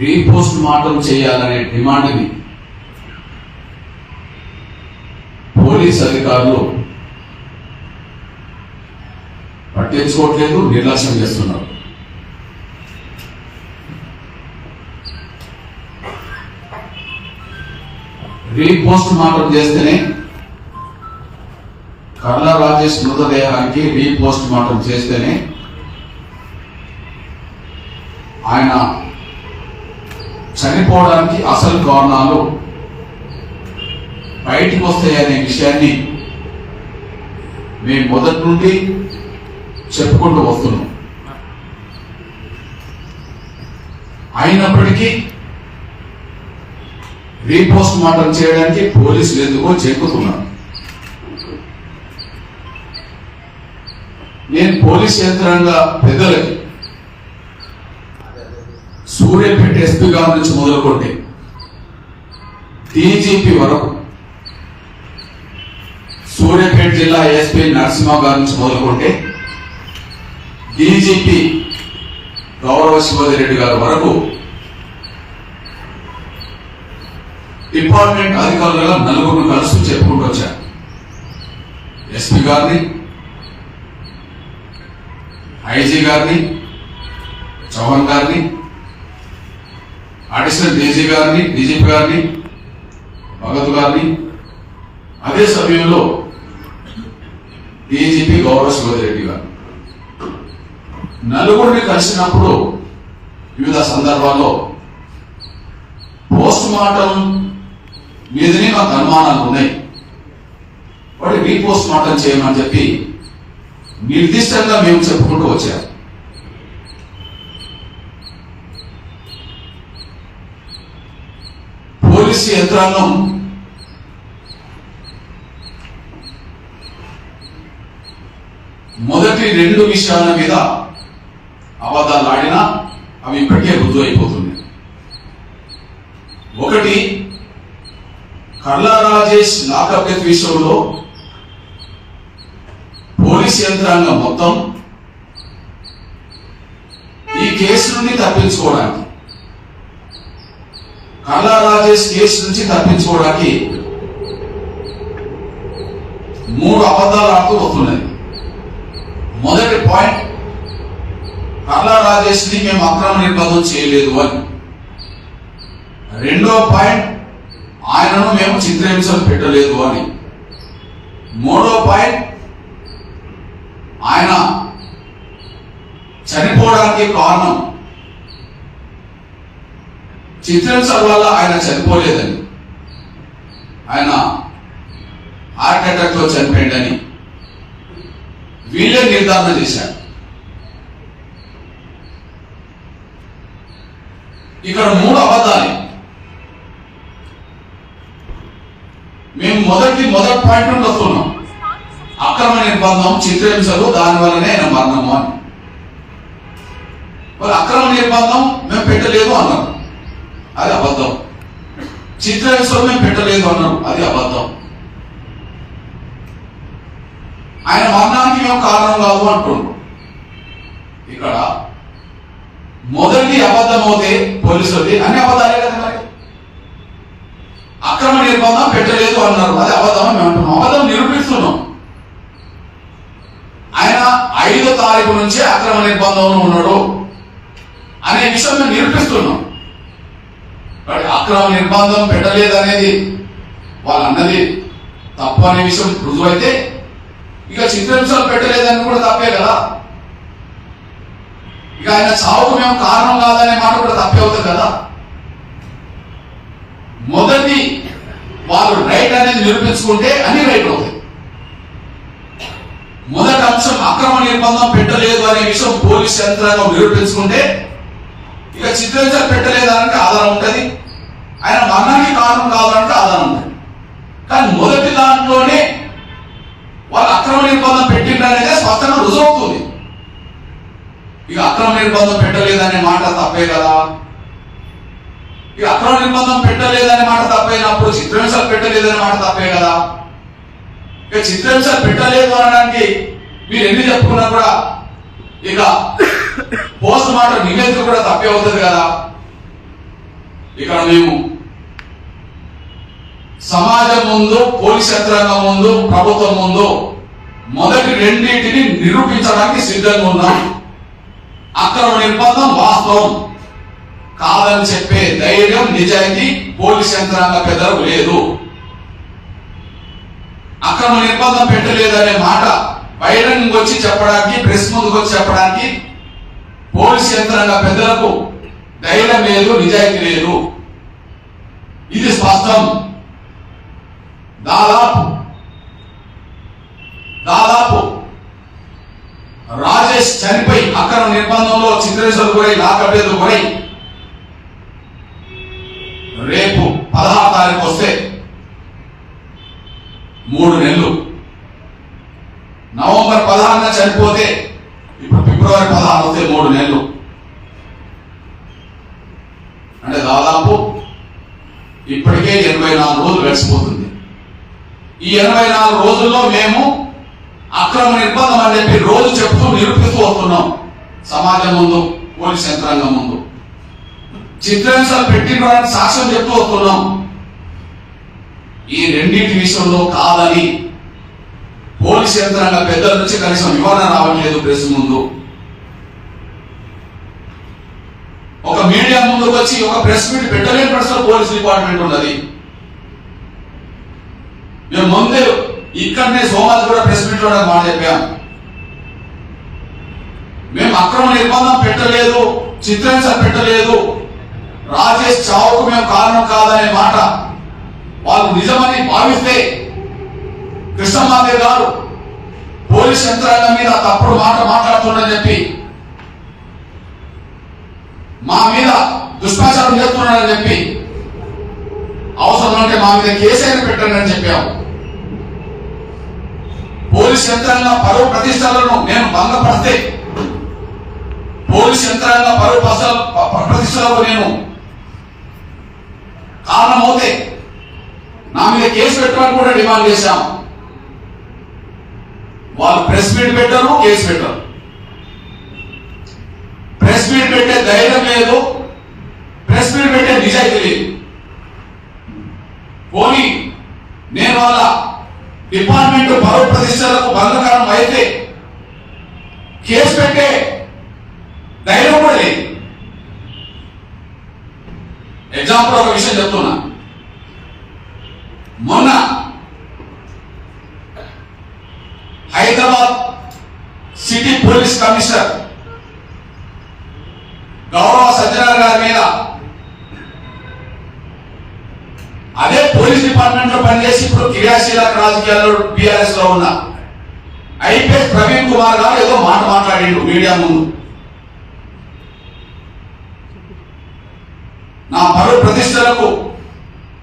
Repost mortem చేయాలనే డిమాండ్ని police అధికారులు పట్టించుకోవట్లేదు నిర్లక్ష్యం చేస్తున్నారు. రీపోస్ట్ మార్టం చేస్తేనే కళ్ళ రాజేష్ మృతదేహానికి రీపోస్ట్ మార్టం చేస్తేనే ఆయన చనిపోవడానికి అసలు కారణాలు బయటకు వస్తాయనే విషయాన్ని మేము మొదటి నుండి చెప్పుకుంటూ వస్తున్నాం. అయినప్పటికీ రీపోస్ట్ మార్టం చేయడానికి పోలీసులు ఎందుకో చెక్కుతున్నారు నేను పోలీస్ యంత్రాంగ పెద్దలకి సూర్యపేట ఎస్పీ గారి నుంచి మొదలుకొంటే డీజీపీ వరకు సూర్యాపేట జిల్లా ఎస్పీ నరసింహ గారి నుంచి మొదలుకొంటే డీజీపీ గౌరవ శివాజీ రెడ్డి గారి వరకు డిపార్ట్మెంట్ అధికారులుగా నలుగురు కలుస్తూ చెప్పుకుంటూ వచ్చారు ఎస్పీ గారిని ఐజీ గారిని చౌహాన్ గారిని అడిషనల్ డీజీ గారిని డీజీపీ గారిని భగత్ గారిని అదే సమయంలో డీజీపీ గౌరవ శివరెడ్డి గారు. నలుగురిని కలిసినప్పుడు వివిధ సందర్భాల్లో పోస్ట్ మార్టం మీదనే మాకు అనుమానాలు ఉన్నాయి వాటి రీపోస్ట్ మార్టం చేయమని చెప్పి నిర్దిష్టంగా మేము చెప్పుకుంటూ వచ్చాము పోలీసు యంత్రాంగం మొదటి రెండు విషయాల మీద అబద్ధాలు ఆడినా అవి ఇప్పటికే రుజువు అయిపోతుంది ఒకటి కర్లా రాజేష్ లాకప్ విషయంలో పోలీస్ యంత్రాంగం మొత్తం ఈ కేసు నుండి తప్పించుకోవడానికి కాలా రాజేష్ కేసు నుంచి తప్పించుకోవడానికి మూడు అబద్ధాలు ఆడుతూ వస్తున్నది మొదటి పాయింట్ కాలా రాజేష్ని మేము అక్రమ నిర్బంధం చేయలేదు అని. రెండో పాయింట్ ఆయనను మేము చిత్రహింసలు పెట్టలేదు అని. మూడో పాయింట్ ఆయన చనిపోవడానికి కారణం. చిత్రహింస వల్ల ఆయన చనిపోలేదని. ఆయన హార్ట్ అటాక్లో చనిపోయిందని. వీళ్ళే నిర్ధారణ చేశారు. ఇక్కడ మూడు అబద్ధాలు. మేము మొదటి మొదటి పాయింట్ నుండి వస్తున్నాం. అక్రమ నిర్బంధం చిత్రహింసలు దాని వల్లనే ఆయన మరణము అని. మరి అక్రమ నిర్బంధం మేము పెట్టలేదు అన్నారు. అది అబద్ధం. చిత్రహింసలు మేము పెట్టలేదు అన్నారు. అది అబద్ధం. ఆయన మరణానికి మేము కారణం కాదు అంటుండ్రు ఇక్కడ మొదటి అబద్ధం అవుతే పోలీసులది. అన్ని అబద్ధాలే కదా మరి. అక్రమ నిర్బంధం పెట్టలేదు అన్నారు. అది అబద్ధం మేము అంటున్నాం. అబద్ధం నిరూపిస్తున్నాం. ఆయన ఐదో తారీఖు నుంచే అక్రమ నిర్బంధంలో ఉన్నాడు అనే విషయం మేము నిరూపిస్తున్నాం. అక్రమ నిర్బంధం పెట్టలేదు అనేది వాళ్ళు అన్నది తప్పు అనే విషయం రుజువైతే ఇక చిత్రహింసలు పెట్టలేదని కూడా తప్పే కదా. ఇక ఆయన చావుకు మేము కారణం కాదనే మాట కూడా తప్పే అవుతుంది కదా. మొదటి వాళ్ళు రైట్ అనేది నిరూపించుకుంటే అన్ని రైట్ అవుతాయి. మొదటి అంశం అక్రమ నిర్బంధం పెట్టలేదు అనే విషయం పోలీస్ యంత్రాంగం నిరూపించుకుంటే ఇక చిత్రహింసలు పెట్టలేదంటే ఆధారం ఉంటుంది. ఆయన మరణానికి కారణం కావాలంటే ఆధారం ఉంటుంది. కానీ మొదటి దాంట్లోనే వాళ్ళు అక్రమ నిర్బంధం పెట్టిండ్రనేదే స్పష్టంగా రుజువు ఇక అక్రమ నిర్బంధం పెట్టలేదనే మాట తప్పే కదా. ఇక అక్రమ నిర్బంధం పెట్టలేదనే మాట తప్పైనప్పుడు చిత్రహింసలు పెట్టలేదనే మాట తప్పే కదా. ఇక చిత్రహింస పెట్టలేదు అనడానికి మీరు ఎన్ని చెప్పుకున్నా కూడా ఇక పోస్ట్ మార్టం నివేదిక కూడా తప్పే అవుతుంది కదా. ఇక్కడ మేము సమాజం ముందు పోలీస్ యంత్రాంగం ముందు ప్రభుత్వం ముందు మొదటి రెండింటిని నిరూపించడానికి సిద్ధంగా ఉన్నాం. అక్రమ నిర్బంధం వాస్తవం. కాదని చెప్పే ధైర్యం నిజాయితీ పోలీస్ యంత్రాంగ పెద్దలకు లేదు. అక్రమ నిర్బంధం పెట్టలేదనే మాట బహిరంగ వచ్చి చెప్పడానికి ప్రెస్ ముందుకు వచ్చి చెప్పడానికి పోలీస్ యంత్రాంగ పెద్దలకు ధైర్యం లేదు నిజాయితీ లేదు. ఇది స్పష్టం. దాదాపు దాదాపు రాజేష్ చనిపోయి అక్రమ నిర్బంధంలో చిత్రేశ్వర్ గురై లాకబేదు గురై రేపు పదహారు తారీఖు వస్తే మూడు నెలలు. నవంబర్ పదహారున చనిపోతే ఇప్పుడు ఫిబ్రవరి పదహారు అవుతే మూడు నెలలు. అంటే దాదాపు ఇప్పటికే ఎనభై నాలుగు రోజులు గడిచిపోతుంది. ఈ ఎనభై నాలుగు రోజుల్లో మేము అక్రమ నిర్బంధం అని చెప్పి రోజు చెప్తూ నిరూపిస్తూ వస్తున్నాం. సమాజం ముందు పోలీస్ యంత్రాంగం ముందు. చిత్రహింసలు పెట్టిన సాక్ష్యం చెప్తూ వస్తున్నాం. ఈ రెండింటి విషయంలో కాదని పోలీస్ యంత్రాంగ పెద్దల నుంచి కనీసం వివరణ రావట్లేదు ప్రెస్ ముందు. ఒక మీడియా ముందుకు వచ్చి ఒక ప్రెస్ మీట్ పెట్టలేని పరిస్థితుల్లో పోలీస్ డిపార్ట్మెంట్ ఉన్నది. మేము ముందే ఇక్కడనే సోమాజ్ కూడా ప్రెస్ మీట్లో మాట చెప్పాం. మేము అక్రమ నిర్బంధం పెట్టలేదు చిత్రహింస పెట్టలేదు. రాజేష్ చావుకు మేము కారణం కాదనే మాట వాళ్ళు నిజమని భావిస్తే కృష్ణమాదేవి గారు పోలీస్ యంత్రాంగం మీద తప్పుడు మాట మాట్లాడుతుండని చెప్పి మా మీద దుష్ప్రచారం చేస్తున్నారని చెప్పి అవసరం అంటే మా మీద కేసైనా పెట్టండి అని చెప్పాము పోలీస్ యంత్రాంగ పరువు ప్రతిష్టలను నేను భంగపడితే పోలీస్ యంత్రాంగ పరువు ప్రతిష్టలకు నేను కారణమవుతే నా మీద కేసు పెట్టమని కూడా డిమాండ్ చేశాం. వాళ్ళు ప్రెస్ మీట్ పెట్టరు కేసు పెట్టరు. ప్రెస్ మీట్ పెట్టే ధైర్యం లేదు. ప్రెస్ మీట్ పెట్టే నిజాయితీ లేదు. పోనీ నేను వాళ్ళ డిపార్ట్మెంట్ పరువు ప్రతిష్టలకు భంగకరం అయితే కేసు పెట్టే ధైర్యం కూడా లేదు. ఎగ్జాంపుల్ ఒక విషయం చెప్తున్నా. మొన్న హైదరాబాద్ సిటీ పోలీస్ కమిషనర్ గౌరవ సజ్జనార్ గారి మీద అదే పోలీస్ డిపార్ట్మెంట్లో పనిచేసి ఇప్పుడు క్రియాశీలక రాజకీయాల్లో బీఆర్ఎస్లో ఉన్న ఐపీఎస్ ప్రవీణ్ కుమార్ గారు ఏదో మాట మాట్లాడిండు మీడియా ముందు. నా పరువు ప్రతిష్టలకు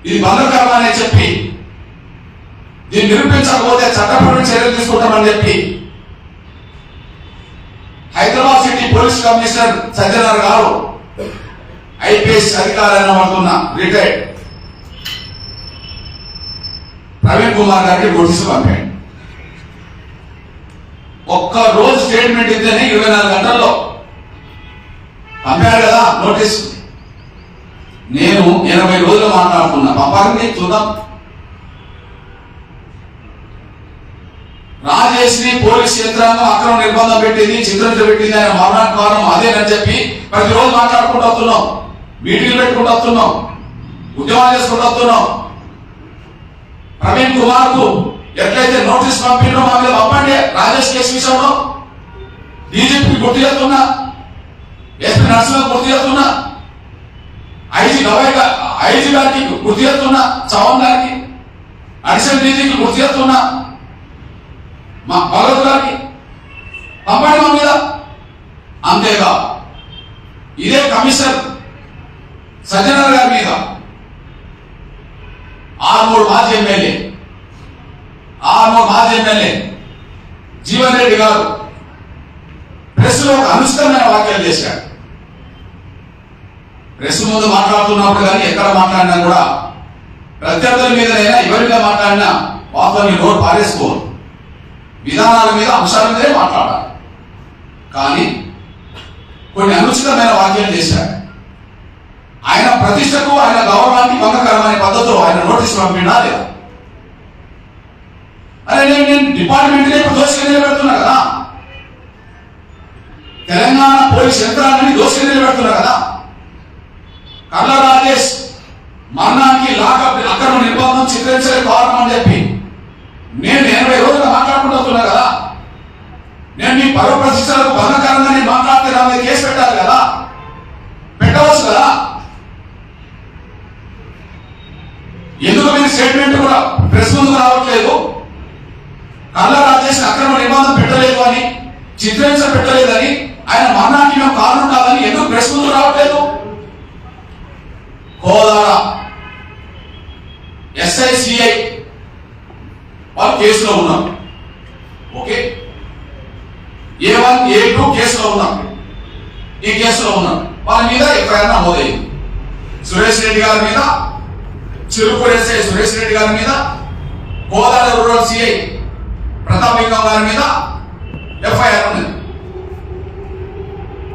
ఇది బంధకరమని చెప్పి దీన్ని నిరూపించకపోతే చట్టపరమైన చర్యలు తీసుకుంటామని చెప్పి Hyderabad city police commissioner Sajjanar garu IPS అధికారైన పడుతున్న రిటైర్డ్ ప్రవీణ్ కుమార్ గారికి నోటీసు పంపాడు. ఒక్క రోజు స్టేట్మెంట్ ఇస్తేనే ఇరవై నాలుగు గంటల్లో పంపాడు కదా నోటీస్. నేను ఎనభై రోజులు మాట్లాడుతున్నా. పంపాలని చూద్దాం. రాజేష్ని పోలీస్ యంత్రాంగం అక్రమ నిర్బంధం పెట్టింది చిత్రం పెట్టింది ఆయన మరణానికి కారణం అదేనని చెప్పి ప్రతిరోజు మాట్లాడుకుంటూ వస్తున్నాం. మీటింగ్లు పెట్టుకుంటూ వస్తున్నాం. ఉద్యమాలు చేసుకుంటూ వస్తున్నాం. ప్రవీణ్ కుమార్కు ఎట్లయితే నోటీస్ పంపిండో మా మీద పంపండి రాజేష్ కేసు విషయంలో. డీజీపీ గుర్తు చేస్తున్నా. ఎస్పీ నరసింహ గుర్తు చేస్తున్నా. ఐజీ గవై ఐజీ గారికి గుర్తు చేస్తున్నా. చవన్ గారికి. అడిషనల్ డీజీకి గుర్తు చేస్తున్నా. మా భగవత్ గారికి పంపండి మా మీద? అంతేగా. ఇదే కమిషనర్ సజ్జనర్ గారి మీద. ఆర్మూడు మాజీ ఎమ్మెల్యే. ఆర్మూడు మాజీ ఎమ్మెల్యే జీవన్ రెడ్డి గారు ప్రెస్లో ఒక అనుచితమైన వ్యాఖ్యలు చేశాడు ప్రెస్ ముందు మాట్లాడుతున్నప్పుడు కానీ ఎక్కడ మాట్లాడినా కూడా ప్రత్యర్థుల మీదనైనా ఎవరి మీద మాట్లాడినా వాస్తవం నోరు పారేసుకోరు విధానాల మీద అంశాల మీదే మాట్లాడాలి. కానీ కొన్ని అనుచితమైన వాక్యం చేశారు. ఆయన ప్రతిష్టకు ఆయన గౌరవానికి భంగకరమైన పద్ధతిలో ఆయన నోటీస్ పంపినా లేదా? అరే నేను నేను డిపార్ట్మెంట్నే ఇప్పుడు దోషిగా నిలబెడుతున్నా కదా. తెలంగాణ పోలీస్ యంత్రాన్ని దోషిగా నిలబెడుతున్నా కదా. కర్ల రాజేష్ మరణానికి లాకప్ అక్రమ నిర్బంధం చిత్రించలే కారణం అని చెప్పి నేను ఎనభై రోజులు మాట్లాడుకుంటున్నా కదా. నేను మీ పరవ ప్రతిష్టలకు భంగకరంగా నేను మాట్లాడితే నా మీద కేసు పెట్టాలి కదా. పెట్టవచ్చు కదా. ఎందుకు మీరు స్టేట్మెంట్ కూడా ప్రెస్ ముందుకు రావట్లేదు? కళ్ళ రాజేష్ అక్రమ నిబంధన పెట్టలేదు అని చిత్రహింస పెట్టలేదని ఆయన మరణానికి మేము కారణం కాదని ఎందుకు ప్రెస్ ముందుకు రావట్లేదు? కోదాడ ఎస్ఐసిఐ ఆ కేసులో ఉన్నాం. Okay? A one A two కేసులో ఉన్నాం. ఈ కేసులో ఉన్నాం. వాళ్ళ మీద ఎఫ్ఐఆర్ నమోదైంది. సురేష్ రెడ్డి గారి మీద చిరుకు ఎస్ఐ సురేష్ రెడ్డి గారి మీద గోదావరి రూరల్ సిఐ ప్రతాప్ లింగం గారి మీద ఎఫ్ఐఆర్ ఉంది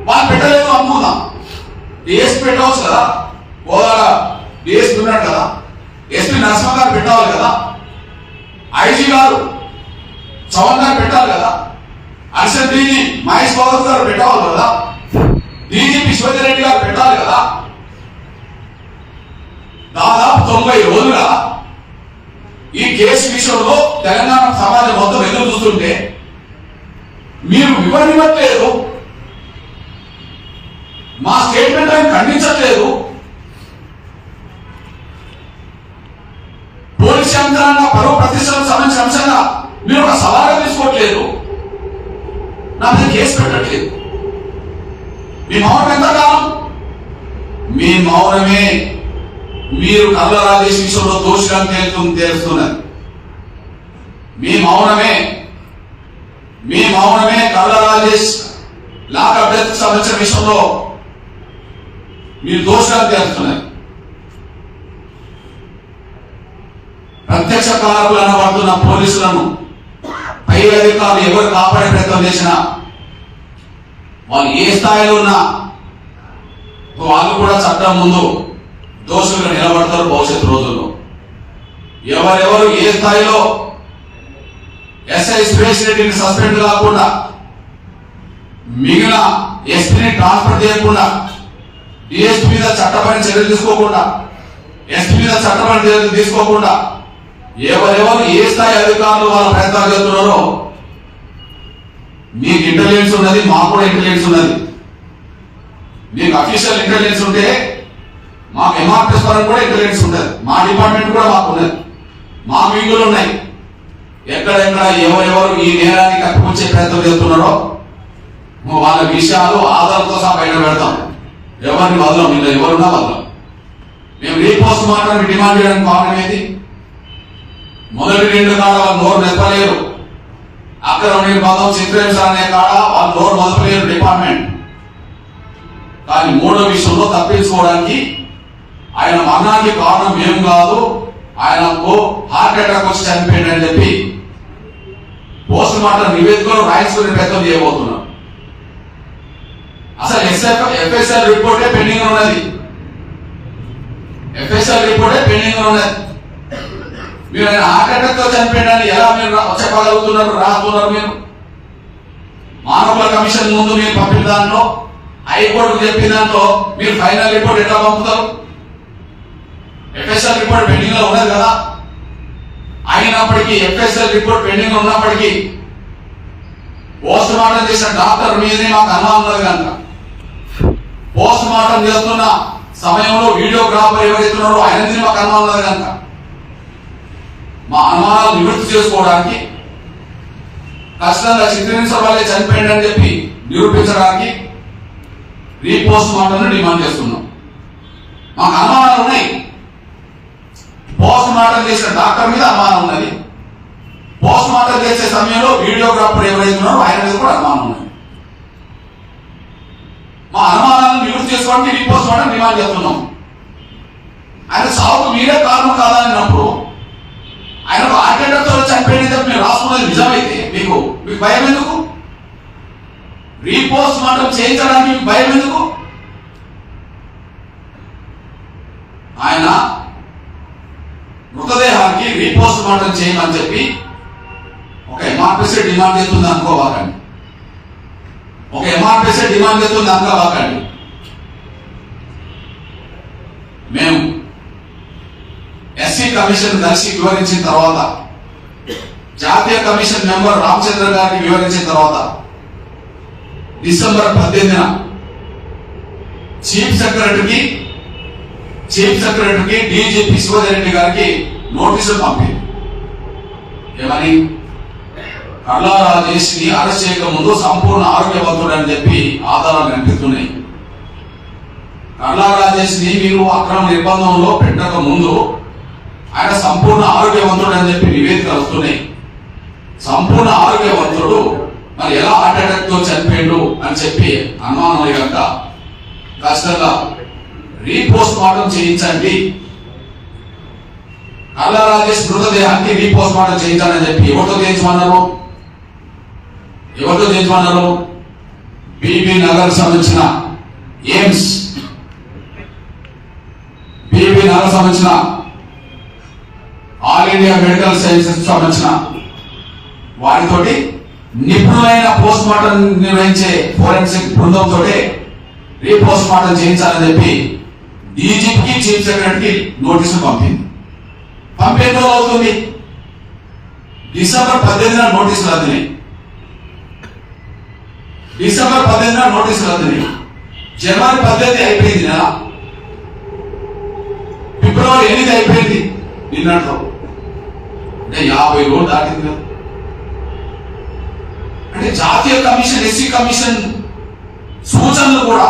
వాళ్ళు పెట్టలేదు అనుకుందాం. డిఎస్పీ పెట్టవచ్చు కదా? గోదావరి డిఎస్పీ ఉన్నాడు కదా? ఎస్పీ నరసింహ గారు పెట్టాలి కదా? ఐజీ గారు చవన్ గారు పెట్టాలి కదా. అర్షద్ డీజీ మహేష్ బాబు గారు పెట్టాలి కదా. డీజీపీ శివజరెడ్డి గారు పెట్టాలి కదా. దాదాపు తొంభై రోజులుగా ఈ కేసు విషయంలో తెలంగాణ సమాజం మొత్తం ఎదురు చూస్తుంటే మీరు వివరనివ్వట్లేదు మా స్టేట్మెంట్ ఆయన ఖండించట్లేదు. పోలీస్ యంత్రాంగ పరువు ప్రతిష్టలకు సంబంధించిన అంశంగా మీరు ఒక సవాలుగా తీసుకోవట్లేదు. నా మీద కేసు పెట్టట్లేదు. మీ మౌనం ఎంతకాలం మీ మౌనమే మీరు కళ్ళ రాజేష్ విషయంలో దోషులను తేలుతుంది తేలుస్తున్నది మీ మౌనమే మీ మౌనమే కళ్ళ రాజేష్ లాకప్ డెత్ సంబంధించిన విషయంలో మీరు దోషాలు తేలుతున్నారు. ప్రత్యక్ష కారకులు అనబడుతున్న పోలీసులను పై అధికారులు ఎవరు కాపాడే ప్రయత్నం చేసినా వాళ్ళు ఏ స్థాయిలో ఉన్నా వాళ్ళు కూడా చట్టం ముందు దోషులుగా నిలబడతారు భవిష్యత్తు రోజుల్లో. ఎవరెవరు ఏ స్థాయిలో ఎస్ఐ సురేష్ రెడ్డిని సస్పెండ్ కాకుండా మిగిలిన ఎస్పీని ట్రాన్స్ఫర్ చేయకుండా డిఎస్పీ మీద చట్టపరమైన చర్యలు తీసుకోకుండా ఎస్పీ మీద చట్టపరమైన చర్యలు తీసుకోకుండా ఎవరెవరు ఏ స్థాయి అధికారులు వాళ్ళ ప్రయత్నాలు చేస్తున్నారో మీకు ఇంటెలిజెన్స్ ఉన్నది మాకు కూడా ఇంటెలిజెన్స్ ఉన్నది. మీకు అఫీషియల్ ఇంటెలిజెన్స్ ఉంటే మాకు ఎంఆర్పిఎస్ పరంగా కూడా ఇంటెలిజెన్స్ ఉంటుంది మా డిపార్ట్మెంట్ కూడా మాకు ఉన్నది. మా వింగులు ఉన్నాయి. ఎక్కడెక్కడ ఎవరెవరు ఈ నేరానికి కప్పిపుచ్చే ప్రయత్నం చేస్తున్నారో వాళ్ళ విషయాలు ఆధారంతో సహా బయట పెడతాం. ఎవరిని వదలం ఇలా ఎవరున్నా వదలం. మేము రీపోస్ట్ మాత్రం డిమాండ్ చేయడానికి కారణం ఏంటి? మొదటి రెండు కాడ వాళ్ళు నోరు నిలపలేరు అక్కడ ఉండే పదం సిక్రెన్స్ అనే కాడ వాళ్ళు నోరు మొదలలేరు డిపార్ట్మెంట్. కానీ మూడో విషయంలో తప్పించుకోవడానికి ఆయన మరణానికి కారణం ఏం కాదు ఆయనకు హార్ట్ అటాక్ వచ్చి చనిపోయాడు అని చెప్పి పోస్ట్ మార్టం నివేదికలు రాయించుకునే ప్రయత్నం చేయబోతున్నాం అసలు ఎస్ఎఫ్ ఎఫ్ఎస్ఎల్ రిపోర్టే పెండింగ్ ఉన్నది. ఎఫ్ఎస్ఎల్ రిపోర్టే పెండింగ్ ఉన్నది. మీరు ఆయన ఆకటంతో చనిపోయాడని ఎలా మీరు రా- చెప్పగలుగుతున్నారు రాస్తున్నారు మీరు? మానవుల కమిషన్ ముందు మీరు పంపిన దాంట్లో హైకోర్టు చెప్పిన దాంట్లో మీరు ఫైనల్ రిపోర్ట్ ఎట్లా పంపుతారు? ఎఫ్ఎస్ఎల్ రిపోర్ట్ పెండింగ్లో ఉన్నది కదా. అయినప్పటికీ ఎఫ్ఎస్ఎల్ రిపోర్ట్ పెండింగ్లో ఉన్నప్పటికీ పోస్ట్ మార్టం చేసిన డాక్టర్ మీదనే మాకు అనుమానం ఉన్నది కనుక. పోస్ట్ మార్టం చేస్తున్న సమయంలో వీడియోగ్రాఫర్ ఎవరైతున్నారో ఆయన మాకు అనుమానం ఉన్నది కనుక. మా అనుమానాలు నివృత్తి చేసుకోవడానికి కష్టంగా చిత్రించడం వల్లే చనిపోయింది అని చెప్పి నిరూపించడానికి రీపోస్ట్ మార్టం డిమాండ్ చేస్తున్నాం. మాకు అనుమానాలు ఉన్నాయి. పోస్ట్ మార్టం చేసిన డాక్టర్ మీద అనుమానం ఉన్నది. పోస్ట్ మార్టం చేసే సమయంలో వీడియోగ్రాఫర్ ఎవరైతే ఉన్నారో ఆయన మీద కూడా అనుమానం ఉన్నది. మా అనుమానాలను నివృత్తి చేసుకోవడానికి రీపోస్ట్ మార్టం డిమాండ్ చేస్తున్నాం. ఆయన సాగుకు మీరే కారణం కాదన్నప్పుడు ఆయన హార్ట్ అటాక్ చనిపోయింది తప్ప రాసుకున్నది నిజమైతే మీకు మీకు భయం ఎందుకు? రీపోస్ట్ మార్టం చేయించడానికి మీకు భయం ఎందుకు? ఆయన మృతదేహానికి రీపోస్ట్ మార్టం చేయమని చెప్పి ఒక ఎంఆర్పిసి డిమాండ్ చేస్తుంది అనుకోవాకండి ఒక ఎంఆర్పిసి డిమాండ్ చేస్తుంది అనుకోవాకండి మేము కమిషన్ దర్శి వివరించిన తర్వాత జాతీయ కమిషన్ మెంబర్ రామచంద్ర గారికి వివరించిన తర్వాత డిసెంబర్ పద్దెనిమిదిన చీఫ్ సెక్రటరీకి చీఫ్ సెక్రటరీకి డీజీపీ శివధరెడ్డి గారికి నోటీసులు పంపింది. ఏమని? కళ్ళా రాజేష్ని అరెస్ట్ చేయక ముందు సంపూర్ణ ఆరోగ్యవంతుడు అని చెప్పి ఆధారాలు కనిపిస్తున్నాయి. కళ్ళా రాజేష్ని మీరు అక్రమ నిర్బంధంలో పెట్టక ముందు ఆయన సంపూర్ణ ఆరోగ్యవంతుడు అని చెప్పి నివేదికలు వస్తున్నాయి. సంపూర్ణ ఆరోగ్యవంతుడు మరి ఎలా హార్ట్ అటాక్తో చనిపోయిండు అని చెప్పి అనుమానం కనుక ఖచ్చితంగా రీపోస్ట్ మార్టం చేయించండి. కళ్ళ రాజేష్ మృతదేహానికి రీపోస్ట్ మార్టం చేయించాలని చెప్పి ఎవరితో చేయించమన్నారు? ఎవరితో చేయించమన్నారు? బీబీ నగర్ సంబంధించిన ఎయిమ్స్. బీబీ నగర్ సంబంధించిన ఆల్ ఇండియా మెడికల్ సైన్సెస్ సంబంధించిన వారితోటి నిపుణులైన పోస్ట్ మార్టం నిర్వహించే ఫోరెన్సిక్ బృందంతో రీపోస్ట్ మార్టం చేయించాలని చెప్పి డీజీపీకి చీఫ్ సెక్రటరీకి నోటీసులు పంపింది. పంపేది అవుతుంది? డిసెంబర్ పద్దెనిమిదిన నోటీసులు అందినాయి. డిసెంబర్ పద్దెనిమిదిన నోటీసులు అందినాయి. జనవరి పద్దెనిమిది అయిపోయింది నెల. ఫిబ్రవరి ఎనిమిది అయిపోయింది నిన్నట్లో. అంటే యాభై రోజులు దాటింది కదా. అంటే జాతీయ కమిషన్ ఎస్సీ కమిషన్ సూచనలు కూడా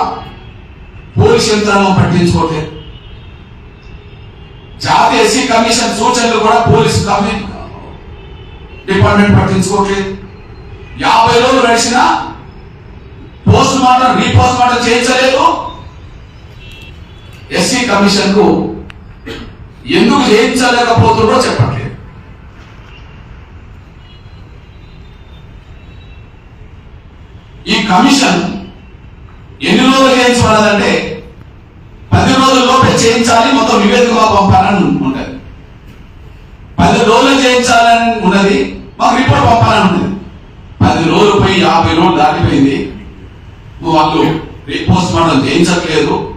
పోలీస్ యంత్రాంగం పట్టించుకోవట్లేదు. జాతీయ ఎస్సీ కమిషన్ సూచనలు కూడా పోలీస్ కమిషన్ డిపార్ట్మెంట్ పట్టించుకోవట్లేదు. యాభై రోజులు గడిచినా పోస్ట్ మార్టం రీపోస్ట్ మార్టం చేయించలేదు. ఎస్సీ కమిషన్కు ఎందుకు చేయించలేకపోతుండో చెప్పండి ఈ కమిషన్ ఎన్ని రోజులు చేయించబడదంటే పది రోజుల్లోపే చేయించాలి మొత్తం నివేదికగా పంపాలని ఉంటుంది. పది రోజులు చేయించాలని ఉన్నది మాకు రిపోర్ట్ పంపాలని ఉన్నది. పది రోజులు పోయి యాభై రోజులు దాటిపోయింది. వాళ్ళు రిపోస్ట్ మార్టం చేయించట్లేదు.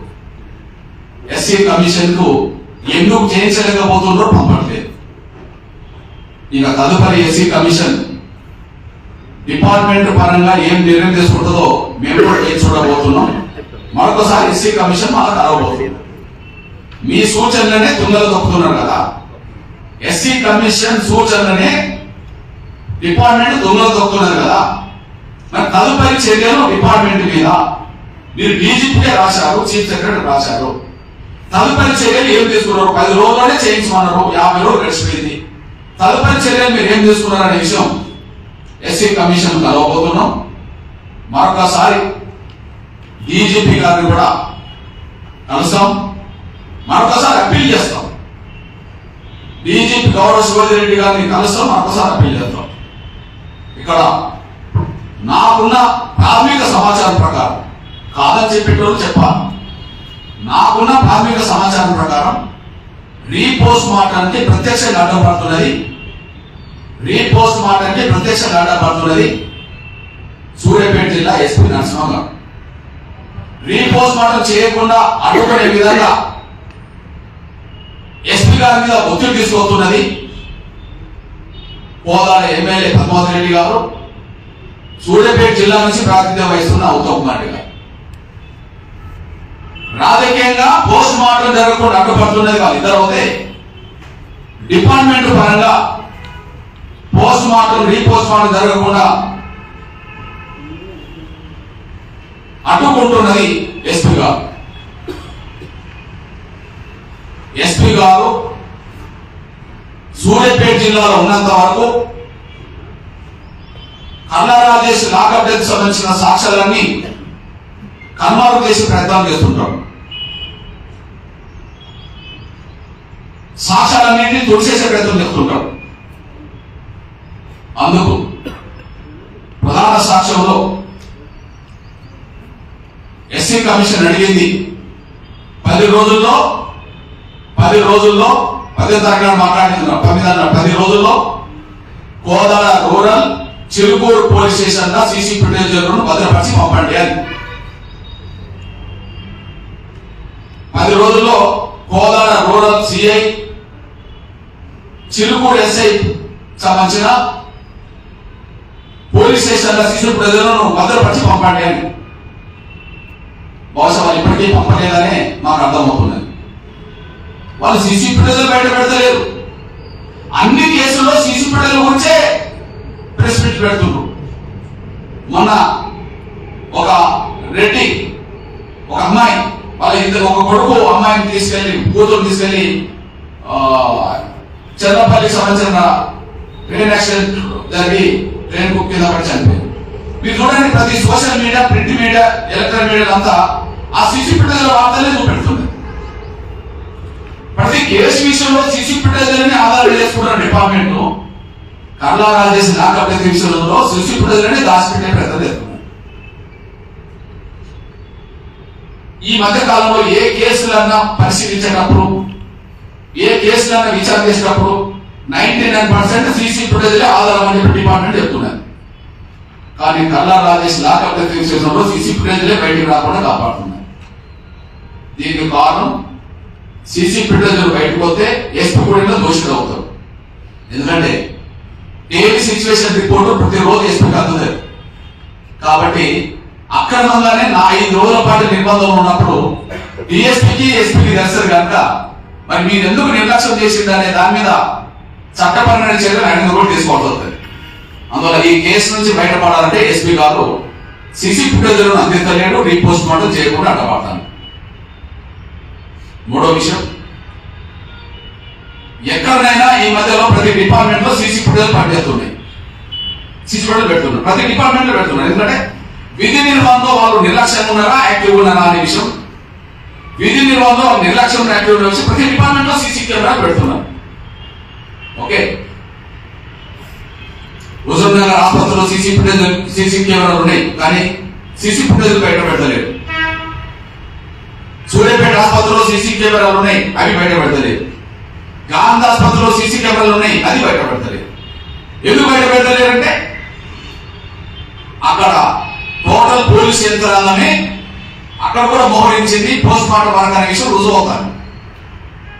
ఎస్సీ కమిషన్కు ఎందుకు చేయించలేకపోతుండ్రో పంపట్లేదు. ఇక తదుపరి ఎస్సీ కమిషన్ డిపార్ట్మెంట్ పరంగా ఏం నిర్ణయం తీసుకుంటుందో మేము కూడా వేచి చూడబోతున్నాం. మరొకసారి ఎస్సీ కమిషన్ మాకు అరవబోతుంది మీ సూచనలనే తుంగలు తొక్కుతున్నారు కదా. ఎస్సీ కమిషన్ సూచనలనే డిపార్ట్మెంట్ దొంగలు తొక్కుతున్నారు కదా. మరి తదుపరి చర్యలు డిపార్ట్మెంట్ మీద. మీరు డీజీపీ రాశారు చీఫ్ సెక్రటరీ రాశారు. తదుపరి చర్యలు ఏం తీసుకున్నారు? పది రోజుల్లోనే చేయించమన్నారు యాభై రోజులు గడిచిపోయింది. తదుపరి చర్యలు మీరు ఏం తీసుకున్నారు అనే విషయం ఎస్సీ కమిషన్ కలవబోతున్నాం. మరొకసారి డీజీపీ గారిని కూడా కలుస్తాం. మరొకసారి అప్పీల్ చేస్తాం. డీజీపీ గౌరవ శివాజీ రెడ్డి గారిని కలుస్తాం మరొకసారి అప్పీల్ చేస్తాం. ఇక్కడ నాకున్న ప్రాథమిక సమాచారం ప్రకారం కాదని చెప్పేటోళ్ళు చెప్పాలి. నాకున్న ప్రాథమిక సమాచారం ప్రకారం రీపోస్ట్ మార్టానికి ప్రత్యక్షంగా అడ్డపడుతున్నది రీపోస్ట్ అంటే ప్రత్యక్షంగా అడ్డపడుతున్నది సూర్యాపేట జిల్లా ఎస్పీ నరసింహ గారు రీపోస్ట్ మార్టం చేయకుండా అడ్డుపడే విధంగా ఎస్పీ గారి మీద ఒత్తిడి తీసుకొస్తున్నది కోదాడ ఎమ్మెల్యే పద్మావతి రెడ్డి గారు. సూర్యాపేట జిల్లా నుంచి ప్రాతినిధ్యం వహిస్తున్న ఉత్తమ్ కుమార్ రెడ్డి గారు. రాజకీయంగా పోస్ట్ మార్టం జరగకుండా అడ్డుపడుతున్నది వాళ్ళు ఇద్దరు అవుతే డిపార్ట్మెంట్ పరంగా పోస్ట్ మార్టం రీపోస్ట్ మార్టం జరగకుండా అడ్డుకుంటున్నది ఎస్పీ గారు. ఎస్పీ గారు సూర్యాపేట జిల్లాలో ఉన్నంత వరకు కన్నా రాజేష్ లాకప్ డెత్ సంబంధించిన సాక్ష్యాలన్నీ కన్మారు చేసి ప్రయత్నం చేస్తుంటారు సాక్ష్యాలన్నింటినీ తుడిచేసే ప్రయత్నం చేస్తుంటారు అందుకు ప్రధాన సాక్ష్యంలో ఎస్సీ కమిషన్ అడిగింది పది రోజుల్లో పది రోజుల్లో పది తరగతి మాట్లాడింది పది పది రోజుల్లో కోదాడ రూరల్ చిలుకూరు పోలీస్ స్టేషన్లో సీసీ ఫుటేజ్ భద్రపరిచి పంపండి అని. పది రోజుల్లో Kodad rural CI Chilukur SI సంబంధించిన పోలీస్ స్టేషన్లో సీసీ ప్రజలను భద్రపరిచి పంపండి అని. బహుశా వాళ్ళు ఇప్పటికీ పంపలేదనే మాకు అర్థమవుతున్నది. వాళ్ళు శిశు ఫుటేజ్ బయట పెడతలేరు. అన్ని కేసుల్లో శిశు ఫుటేజ్ గురించే ప్రెస్ మీట్ పెడుతున్నారు. మొన్న ఒక రెడ్డి ఒక అమ్మాయి వాళ్ళ ఇద్దరు ఒక కొడుకు అమ్మాయిని తీసుకెళ్ళి కూతురు తీసుకెళ్ళి ఆ, చంద్రపల్లికి సంబంధించిన ట్రైన్ యాక్సిడెంట్ జరిగి ట్రైన్ బుక్ కింద పడి చనిపోయింది మీరు చూడండి ప్రతి social media print media electronic media అంతా ఆ సీసీ ఫుటేజ్ వార్తలే చూపెడుతుంది ప్రతి కేసు విషయంలో సీసీ ఫుటేజ్ ఆధారం చేసుకుంటున్న డిపార్ట్మెంట్ కర్ణాటక చేసిన నాకప్రతి విషయంలో సీసీ ఫుటేజ్ దాచిపెట్టే ప్రయత్నం చేస్తున్నారు. ఈ మధ్య కాలంలో ఏ కేసులన్నా పరిశీలించేటప్పుడు ఏ కేసులన్నా విచారణ చేసేటప్పుడు ninety nine percent CC footage ఆధారం అని చెప్పి డిపార్ట్మెంట్ చెప్తున్నారు. కానీ కల్లా రాజేష్ లాకప్ విషయంలో సీసీ ఫుటేజ్లే బయటకు రాకుండా కాపాడుతున్నారు. దీనికి కారణం సీసీ ఫుటేజ్ బయటకు పోతే ఎస్పీ కూడా దోషులు అవుతారు. ఎందుకంటే డైలీ సిచ్యువేషన్ రిపోర్ట్ ప్రతిరోజు ఎస్పీకి అందుతుంది కాబట్టి అక్రమంగానే నా ఐదు రోజుల పాటు నిర్బంధం ఉన్నప్పుడు డిఎస్పీకి ఎస్పీకి తెలుస్తుంది కనుక మరి మీరు ఎందుకు నిర్లక్ష్యం చేసిందనే దాని మీద చట్టపరమైన చర్యలు ఆయన కూడా తీసుకోవాల్సి వస్తుంది. అందువల్ల ఈ కేసు నుంచి బయటపడాలంటే ఎస్పీ గారు సిసి ఫుటేజ్లను అందించలేడు రీపోస్ట్ మార్టం చేయకుండా అడ్డపడతాను. మూడో విషయం. ఎక్కడైనా ఈ మధ్యలో ప్రతి డిపార్ట్మెంట్లో సీసీ ఫుటేజ్ పనిచేస్తున్నాయి. సీసీ ఫుటేజ్ పెడుతున్నారు. ప్రతి డిపార్ట్మెంట్లో పెడుతున్నారు. ఎందుకంటే విధి నిర్వహణలో వాళ్ళు నిర్లక్ష్యంగా ఉన్నారా యాక్టివ్ ఉన్నారా అనే విషయం. విధి నిర్వహణలో నిర్లక్ష్యం యాక్టివ్ ఉన్న విషయం ప్రతి డిపార్ట్మెంట్లో సీసీ కెమెరా పెడుతున్నారు. ఓకే. హుజూర్ ఆసుపత్రిలో సీసీ ఫుటేజ్ సీసీ కెమెరాలు ఉన్నాయి కానీ సీసీ ఫుటేజ్ బయట పెడతలేదు. సూర్యాపేట ఆసుపత్రిలో సీసీ కెమెరాలు ఉన్నాయి అవి బయట పెడతలేదు. గాంధీ ఆసుపత్రిలో సీసీ కెమెరాలు ఉన్నాయి అది బయట పెడతలేదు. ఎందుకు బయట పెడతలేరంటే అక్కడ టోటల్ పోలీస్ యంత్రాంగమే అక్కడ కూడా మోహరించింది పోస్ట్ మార్టం వరకు అనే విషయం రుజువు అవుతాను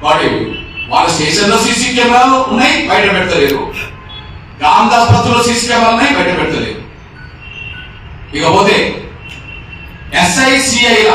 వాటి వాళ్ళ స్టేషన్లో సీసీ కెమెరాలు ఉన్నాయి బయట పెడతలేరు గాంధీ ఆసుపత్రిలో సీసీ కెమెరాలు ఉన్నాయి బయట పెడతలేరు ఇకపోతే ఎస్ఐ సిఐల